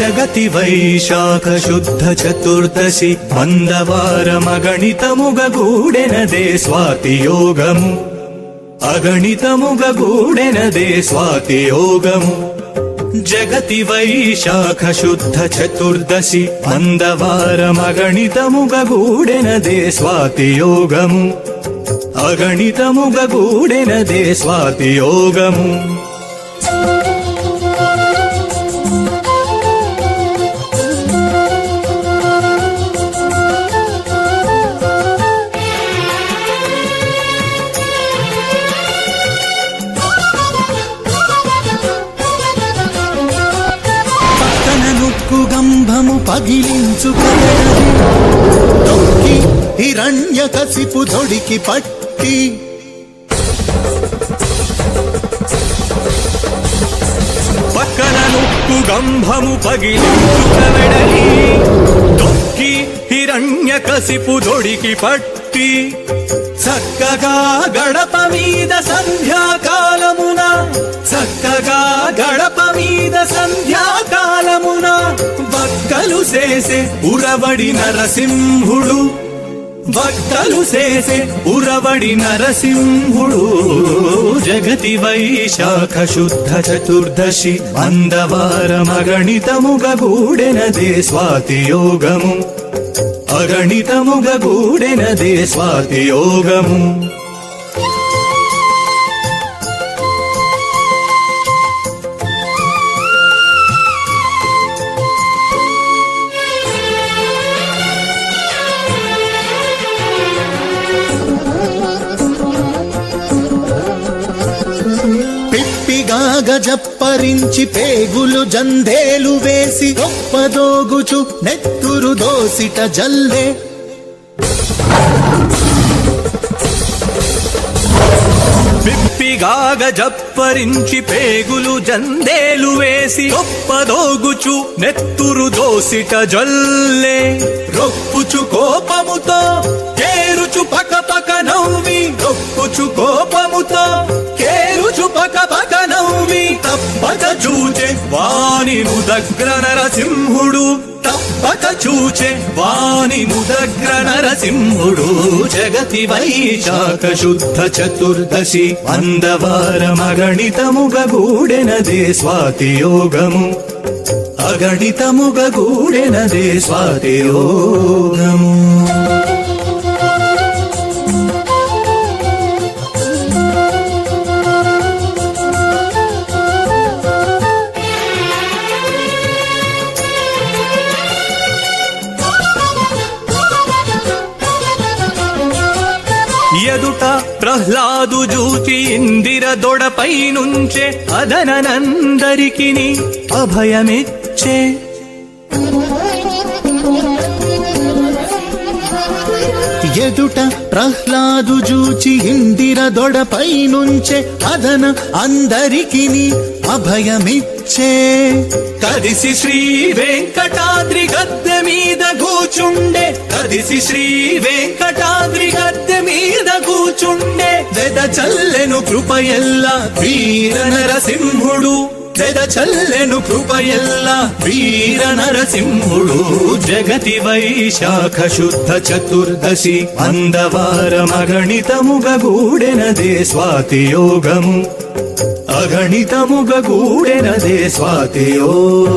జగతి వైశాఖ శుద్ధ చతుర్దశి మందవారమగణితముగ గూడెనదే స్వాతి యోగము అగణితముగూడెనదే స్వాతి యోగము జగతి వైశాఖ శుద్ధ చతుర్దశి మందవారమగణితముగ గూడెనదే స్వాతి యోగము అగణితముగూడెనదే స్వాతి యోగము పగిలించు తొక్కి హిరణ్య కసిపు దొడికి పట్టి. పక్కన నుక్కు గంభము పగిలించుకవెడలి తొక్కి హిరణ్య కసిపు దొడికి పట్టి. చక్కగా గడప మీద సంధ్యాకాలమున చక్కగా గడప సేసే ఉరవడి నరసింహుడు. భక్తలు సేసే ఉరవడి నరసింహుడు. జగతి వైశాఖ శుద్ధ చతుర్దశి మందవారమగణితముగ గూడెనదే స్వాతి యోగము. అగణితముగూడెనదే స్వాతి యోగము. గజప్పరించి పేగులు జందేలు వేసి గొప్పదోగుచు నెత్తురు దోసిట జల్లే. పిప్పిగాగ జప్పరించి పేగులు జందేలు వేసి గొప్పదోగుచు నెత్తురు దోసిట జల్లే. రొప్పుచు తప్పక చూచే వాణిను దగ్గర నరసింహుడు. తప్పక చూచే వాణిను దగ్గర నరసింహుడు. జగతి వైశాఖ శుద్ధ చతుర్దశి అందవార మగణితముగూడెనదే స్వాతి యోగము. అగణితముగూడెనదే స్వాతి యోగము. ఎదుట ప్రహ్లాదు జూచి ఇందిర దొడపై నుంచే అదననందరికి అభయమిచ్చే. ఎదుట ప్రహ్లాదు జూచి ఇందిర దొడపై నుంచే అదన అందరికి అభయమిచ్చే. కదిసి శ్రీ వెంకటాద్రి గద్దె మీద కూచుండే. కదిసి శ్రీ వెంకటాద్రి గద్దె కూచుండే దెద చల్లెను కృపయల్ల వీర నరసింహుడు. దెద చల్లెను కృపయల్ల వీర నరసింహుడు. జగతి వైశాఖ శుద్ధ చతుర్దశి అందవార మగణితముగూడెనదే స్వాతి యోగము. అగణితముగూడెనదే స్వాతి యోగము.